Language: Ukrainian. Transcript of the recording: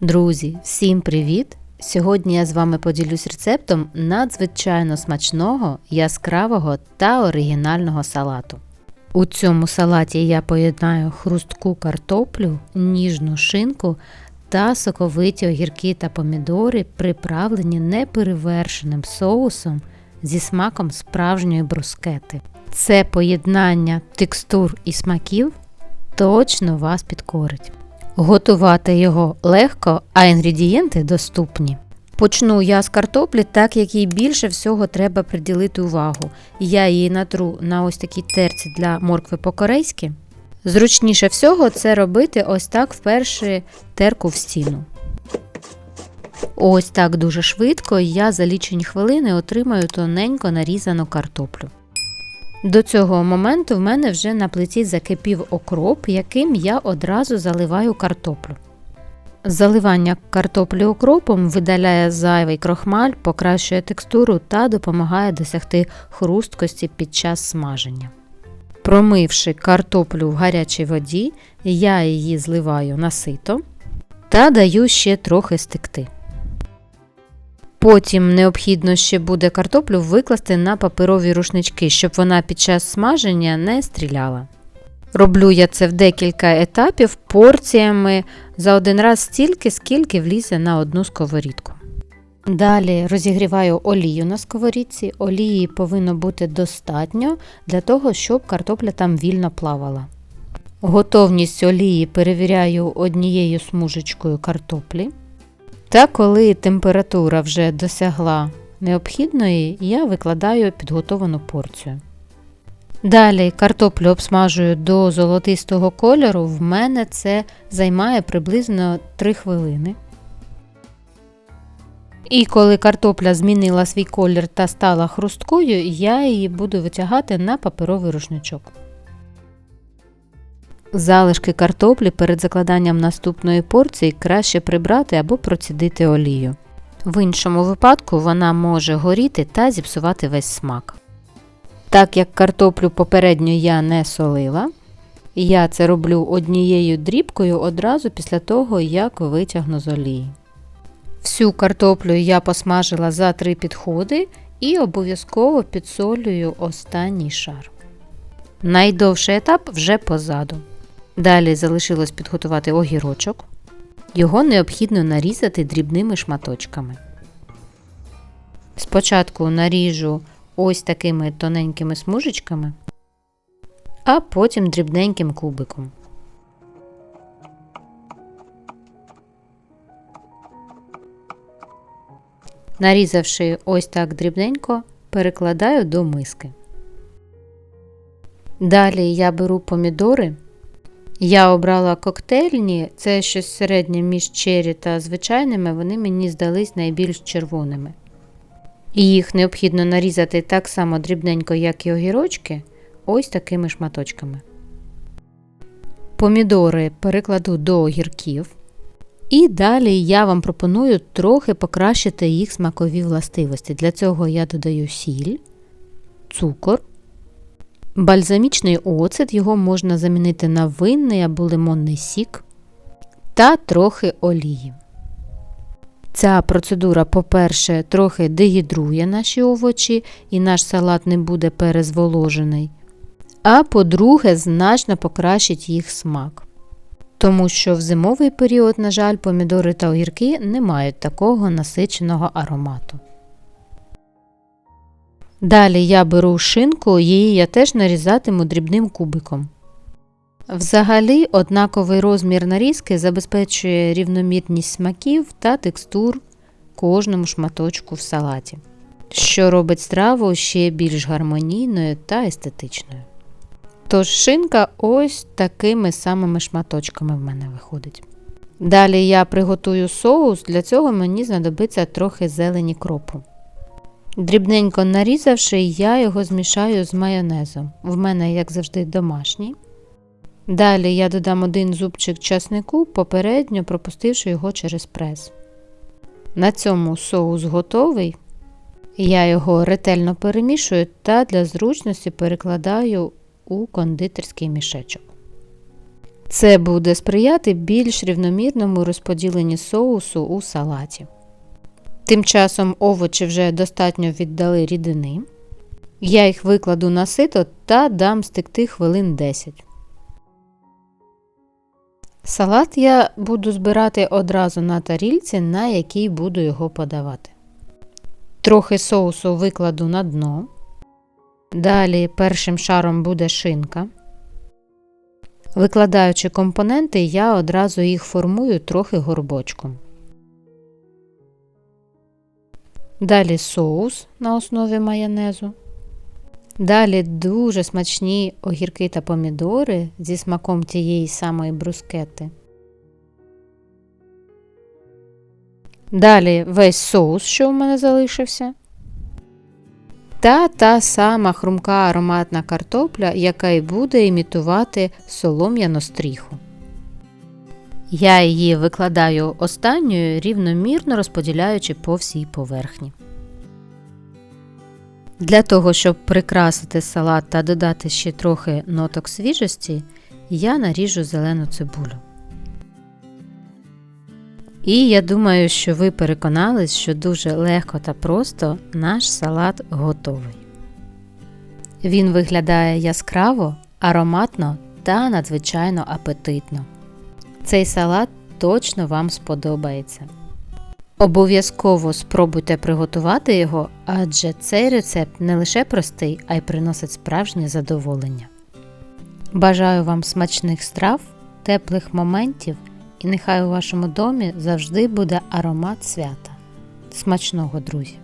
Друзі, всім привіт! Сьогодні я з вами поділюсь рецептом надзвичайно смачного, яскравого та оригінального салату. У цьому салаті я поєднаю хрустку картоплю, ніжну шинку та соковиті огірки та помідори, приправлені неперевершеним соусом зі смаком справжньої брускети. Це поєднання текстур і смаків точно вас підкорить. Готувати його легко, а інгредієнти доступні. Почну я з картоплі, так як їй більше всього треба приділити увагу. Я її натру на ось такій терці для моркви по-корейськи. Зручніше всього це робити ось так вперше терку в стіну. Ось так дуже швидко я за лічені хвилини отримаю тоненько нарізану картоплю. До цього моменту в мене вже на плиті закипів окроп, яким я одразу заливаю картоплю. Заливання картоплі окропом видаляє зайвий крохмаль, покращує текстуру та допомагає досягти хрусткості під час смаження. Промивши картоплю в гарячій воді, я її зливаю на сито та даю ще трохи стекти. Потім необхідно ще буде картоплю викласти на паперові рушнички, щоб вона під час смаження не стріляла. Роблю я це в декілька етапів порціями за один раз стільки, скільки влізе на одну сковорідку. Далі розігріваю олію на сковорідці. Олії повинно бути достатньо для того, щоб картопля там вільно плавала. Готовність олії перевіряю однією смужечкою картоплі. Та коли температура вже досягла необхідної, я викладаю підготовану порцію. Далі картоплю обсмажую до золотистого кольору, в мене це займає приблизно 3 хвилини. І коли картопля змінила свій колір та стала хрусткою, я її буду витягати на паперовий рушничок. Залишки картоплі перед закладанням наступної порції краще прибрати або процідити олію. В іншому випадку вона може горіти та зіпсувати весь смак. Так як картоплю попередньо я не солила, я це роблю однією дрібкою одразу після того, як витягну з олії. Всю картоплю я посмажила за три підходи і обов'язково підсолюю останній шар. Найдовший етап вже позаду. Далі залишилось підготувати огірочок. Його необхідно нарізати дрібними шматочками. Спочатку наріжу ось такими тоненькими смужечками, а потім дрібненьким кубиком. Нарізавши ось так дрібненько, перекладаю до миски. Далі я беру помідори. Я обрала коктейльні, це щось середнє між чері та звичайними, вони мені здались найбільш червоними. І їх необхідно нарізати так само дрібненько, як і огірочки, ось такими шматочками. Помідори перекладу до огірків. І далі я вам пропоную трохи покращити їх смакові властивості. Для цього я додаю сіль, цукор. Бальзамічний оцет, його можна замінити на винний або лимонний сік та трохи олії. Ця процедура, по-перше, трохи дегідрує наші овочі і наш салат не буде перезволожений. А по-друге, значно покращить їх смак. Тому що в зимовий період, на жаль, помідори та огірки не мають такого насиченого аромату. Далі я беру шинку, її я теж нарізатиму дрібним кубиком. Взагалі, однаковий розмір нарізки забезпечує рівномірність смаків та текстур кожному шматочку в салаті, що робить страву ще більш гармонійною та естетичною. Тож шинка ось такими самими шматочками в мене виходить. Далі я приготую соус, для цього мені знадобиться трохи зелені кропу. Дрібненько нарізавши, я його змішаю з майонезом. В мене, як завжди, домашній. Далі я додам один зубчик часнику, попередньо пропустивши його через прес. На цьому соус готовий. Я його ретельно перемішую та для зручності перекладаю у кондитерський мішечок. Це буде сприяти більш рівномірному розподіленню соусу у салаті. Тим часом овочі вже достатньо віддали рідини. Я їх викладу на сито та дам стекти хвилин 10. Салат я буду збирати одразу на тарільці, на якій буду його подавати. Трохи соусу викладу на дно. Далі першим шаром буде шинка. Викладаючи компоненти, я одразу їх формую трохи горбочком. Далі соус на основі майонезу. Далі дуже смачні огірки та помідори зі смаком тієї самої брускети. Далі весь соус, що у мене залишився. Та та сама хрумка ароматна картопля, яка й буде імітувати солом'яну стріху. Я її викладаю останньою, рівномірно розподіляючи по всій поверхні. Для того, щоб прикрасити салат та додати ще трохи ноток свіжості, я наріжу зелену цибулю. І я думаю, що ви переконались, що дуже легко та просто наш салат готовий. Він виглядає яскраво, ароматно та надзвичайно апетитно. Цей салат точно вам сподобається. Обов'язково спробуйте приготувати його, адже цей рецепт не лише простий, а й приносить справжнє задоволення. Бажаю вам смачних страв, теплих моментів і нехай у вашому домі завжди буде аромат свята. Смачного, друзі!